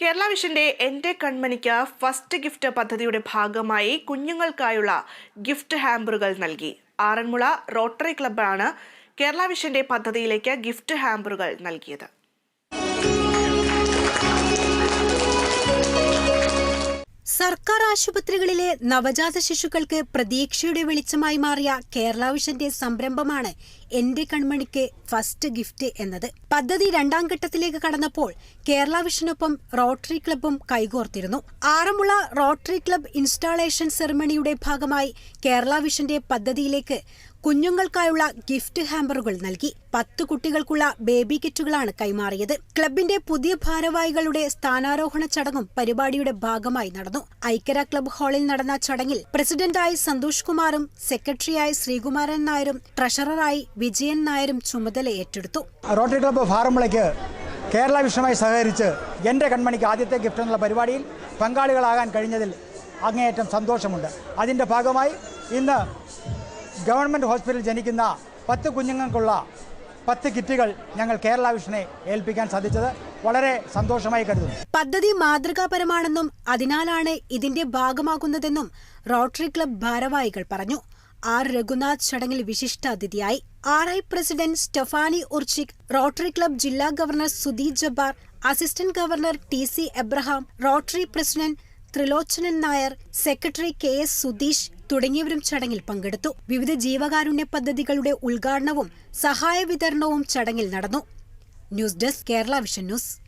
കേരള വിഷന്റെ എന്റെ കൺമണിക്ക് first gift പദ്ധതിയുടെ ഭാഗമായി കുഞ്ഞുങ്ങൾക്കായുള്ള ഗിഫ്റ്റ് ഹാമ്പറുകൾ നൽകി. ആറന്മുള റോട്ടറി ക്ലബ്ബാണ് കേരള വിഷന്റെ പദ്ധതിയിലേക്ക് ഗിഫ്റ്റ് ഹാമ്പറുകൾ നൽകിയത്. സർക്കാർ ആശുപത്രികളിലെ നവജാത ശിശുക്കൾക്ക് പ്രതീക്ഷയുടെ വെളിച്ചമായി മാറിയ കേരള വിഷന്റെ സംരംഭമാണ് എന്റെ കൺമണിക്ക് ഫസ്റ്റ് ഗിഫ്റ്റ് എന്നത് പദ്ധതി രണ്ടാം ഘട്ടത്തിലേക്ക് കടന്നപ്പോൾ കേരള വിഷനൊപ്പം റോട്ടറി ക്ലബും കൈകോർത്തിരുന്നു. ആറന്മുള റോട്ടറി ക്ലബ് ഇൻസ്റ്റാളേഷൻ സെറമണിയുടെ ഭാഗമായി കേരള വിഷന്റെ പദ്ധതിയിലേക്ക് കുഞ്ഞുങ്ങൾക്കായുള്ള ഗിഫ്റ്റ് ഹാമ്പറുകൾ നൽകി. പത്ത് കുട്ടികൾക്കുള്ള ബേബി കിറ്റുകളാണ് കൈമാറിയത്. ക്ലബിന്റെ പുതിയ ഭാരവാഹികളുടെ സ്ഥാനാരോഹണ ചടങ്ങും പരിപാടിയുടെ ഭാഗമായി നടന്നു. ഐക്യര ക്ലബ് ഹാളിൽ നടന്ന ചടങ്ങിൽ പ്രസിഡന്റായി സന്തോഷ് കുമാറും സെക്രട്ടറിയായി ശ്രീകുമാരൻ നായരും ട്രഷററായി വിജയൻ നായരും ചുമതല ഏറ്റെടുത്തു. റോട്ടറി ക്ലബ്ബ് ഫാർമുളയ്ക്ക് കേരള വിഷയമായി സഹകരിച്ച് എന്റെ കൺമണിക്ക് ആദ്യത്തെ ഗിഫ്റ്റ് എന്നുള്ള പരിപാടിയിൽ പങ്കാളികളാകാൻ കഴിഞ്ഞതിൽ അങ്ങേയറ്റം സന്തോഷമുണ്ട്. അതിന്റെ ഭാഗമായി ഇന്ന് ഗവൺമെന്റ് ഹോസ്പിറ്റലിൽ ജനിക്കുന്ന പത്ത് കുഞ്ഞുങ്ങൾക്കുള്ള പത്ത് കിറ്റുകൾ ഞങ്ങൾ കേരള വിഷനെ ഏൽപ്പിക്കാൻ സാധിച്ചത് വളരെ സന്തോഷമായി കരുതുന്നു. പദ്ധതി മാതൃകാപരമാണെന്നും അതിനാലാണ് ഇതിന്റെ ഭാഗമാകുന്നതെന്നും റോട്ടറി ക്ലബ് ഭാരവാഹികൾ പറഞ്ഞു. ആർ. രഘുനാഥ് ചടങ്ങിൽ വിശിഷ്ടാതിഥിയായി R. I. President Stephanie Urchick rotary club ജില്ലാ governor Sudhi Jabbar assistant governor T. C. Abraham rotary president Trilochanan Nair secretary K. S. Sudheesh തുടങ്ങിയവരും ചടങ്ങിൽ പങ്കെടുത്തു. വിവിധ ജീവകാരുണ്യ പദ്ധതികളുടെ ഉദ്ഘാടനവും സഹായ വിതരണവും ചടങ്ങിൽ നടന്നു. News desk Kerala vision news.